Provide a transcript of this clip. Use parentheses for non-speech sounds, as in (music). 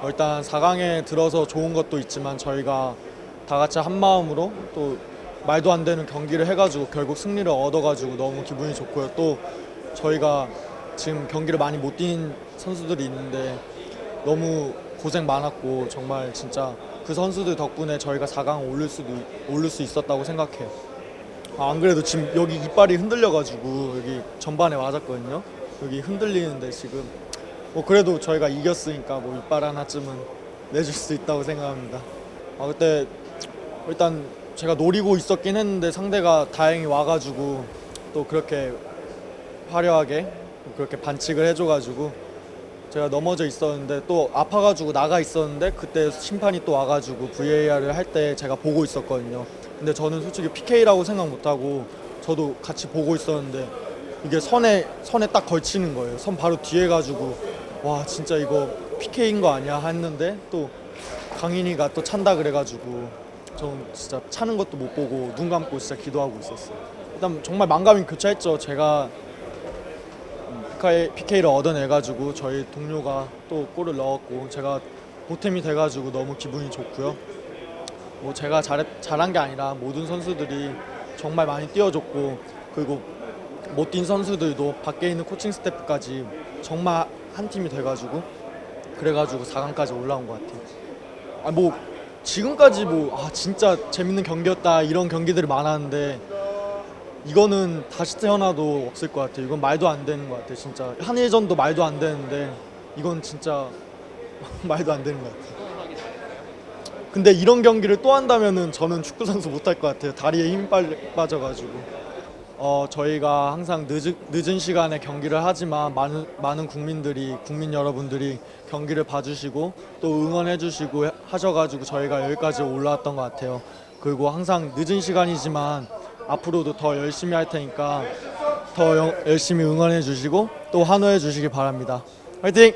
어, 일단 4강에 들어서 좋은 것도 있지만 저희가 다 같이 한 마음으로 또 말도 안 되는 경기를 해가지고 결국 승리를 얻어가지고 너무 기분이 좋고요. 또 저희가 지금 경기를 많이 못 뛴 선수들이 있는데 너무 고생 많았고 정말 진짜 그 선수들 덕분에 저희가 4강 올릴 수도 올릴 수 있었다고 생각해요. 아, 안 그래도 지금 여기 이빨이 흔들려가지고 여기 전반에 맞았거든요. 여기 흔들리는데 지금 뭐 그래도 저희가 이겼으니까 뭐 이빨 하나쯤은 내줄 수 있다고 생각합니다. 아 그때 일단 제가 노리고 있었긴 했는데 상대가 다행히 와가지고 또 그렇게 화려하게 그렇게 반칙을 해줘가지고 제가 넘어져 있었는데 또 아파가지고 나가 있었는데 그때 심판이 또 와가지고 VAR을 할 때 제가 보고 있었거든요. 근데 저는 솔직히 PK라고 생각 못하고 저도 같이 보고 있었는데 이게 선에 선에 딱 걸치는 거예요. 선 바로 뒤에 가지고 와 진짜 이거 PK인 거 아니야 했는데 또 강인이가 또 찬다 그래가지고 전 진짜 차는 것도 못 보고 눈 감고 진짜 기도하고 있었어요. 일단 정말 망감이 교차했죠. 제가 PK를 얻어내가지고 저희 동료가 또 골을 넣었고 제가 보탬이 돼가지고 너무 기분이 좋고요. 뭐 제가 잘했, 잘한 게 아니라 모든 선수들이 정말 많이 뛰어줬고 그리고 못 뛴 선수들도 밖에 있는 코칭 스태프까지 정말 한 팀이 돼가지고 그래가지고 4강까지 올라온 것 같아요. 아 뭐 지금까지 뭐 아 진짜 재밌는 경기였다 이런 경기들이 많았는데 이거는 다시 태어나도 없을 것 같아요. 이건 말도 안 되는 것 같아요. 진짜 한일전도 말도 안 되는데 이건 진짜 (laughs) 말도 안 되는 것 같아요. 근데 이런 경기를 또 한다면은 저는 축구 선수 못할 것 같아요. 다리에 힘 빨- 빠져가지고. 어 저희가 항상 늦은, 늦은 시간에 경기를 하지만 많은 많은 국민들이 국민 여러분들이 경기를 봐주시고 또 응원해주시고 해- 하셔가지고 저희가 여기까지 올라왔던 것 같아요. 그리고 항상 늦은 시간이지만 앞으로도 더 열심히 할 테니까 더 영- 열심히 응원해 주시고 또 환호해 주시기 바랍니다. 화이팅!